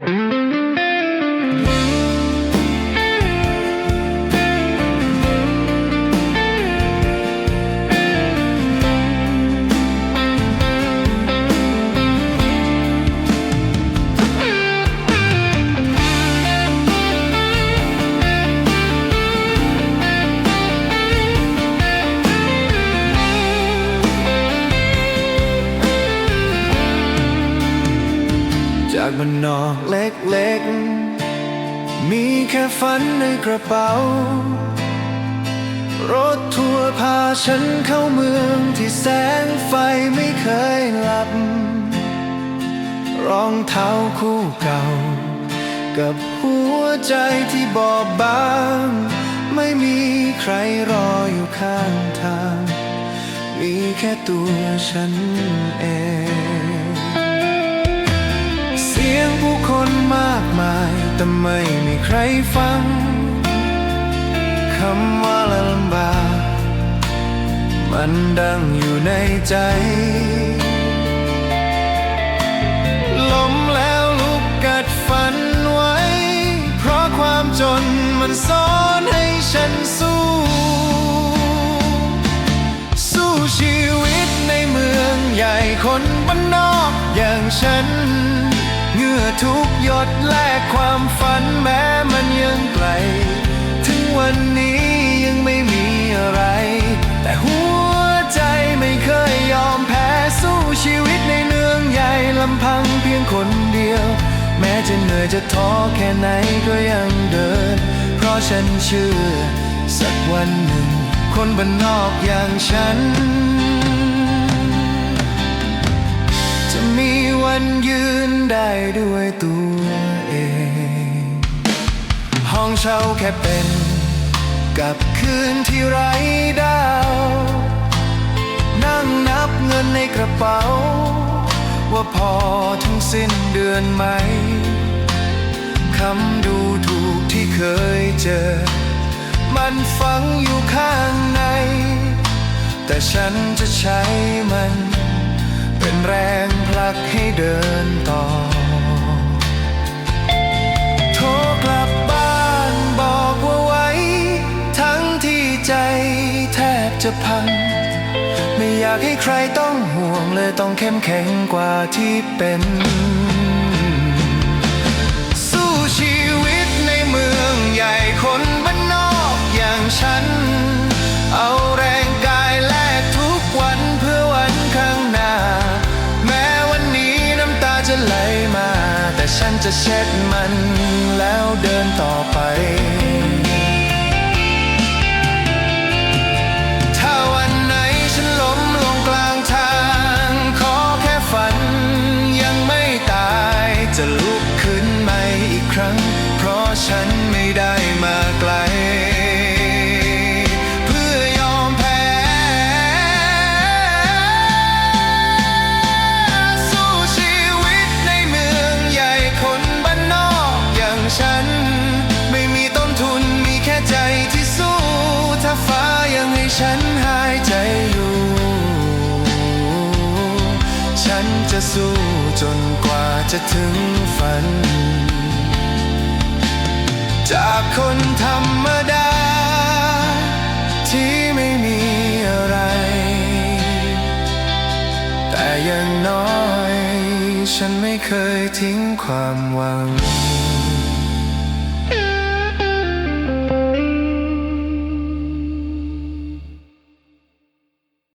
Mm-hmm. จากบ้านนอกเล็กๆ มีแค่ฝันในกระเป๋า รถทัวร์พาฉันเข้าเมืองที่แสงไฟไม่เคยหลับ รองเท้าคู่เก่า กับหัวใจที่บอบบาง ไม่มีใครรออยู่ข้างทาง มีแค่ตัวฉันเอง สียงผู้คนมากมาย แต่ไม่มีใครฟังคำว่าลำบากมันดังอยู่ในใจล้มแล้วลุกกัดฟันไว้ เพราะความจนมันสอนให้ฉันสู้ สู้ชีวิตในเมืองใหญ่คนบ้านนอกอย่างฉัน อทุกหยดแลกความฝันแม้มันยังไกล ถึงวันนี้ยังไม่มีอะไร แต่หัวใจไม่เคยยอมแพ้สู้ชีวิตในเมืองใหญ่ลำพังเพียงคนเดียว แม้จะเหนื่อยจะท้อแค่ไหนก็ยังเดิน เพราะฉันเชื่อสักวันหนึ่ง คนบ้านนอกอย่างฉัน มันยืนได้ด้วยตัวเอง ห้องเช่าแค่เป็นกับคืนที่ไร้ดาว นั่งนับเงินในกระเป๋า ว่าพอถึงสิ้นเดือนไหมคำดูถูกที่เคยเจอ มันฝังอยู่ข้างใน แต่ฉันจะใช้มัน เป็นแรงผลักให้เดินต่อ โทรกลับบ้านบอกว่าไว้ ทั้งที่ใจแทบจะพัง ไม่อยากให้ใครต้องห่วงเลยต้องเข้มแข็งกว่าที่เป็น แต่ฉันจะเช็ดมันแล้วเดินต่อไป ฉันหายใจอยู่ ฉันจะสู้จนกว่าจะถึงฝัน จากคนธรรมดา ที่ไม่มีอะไร แต่อย่างน้อย ฉันไม่เคยทิ้งความหวัง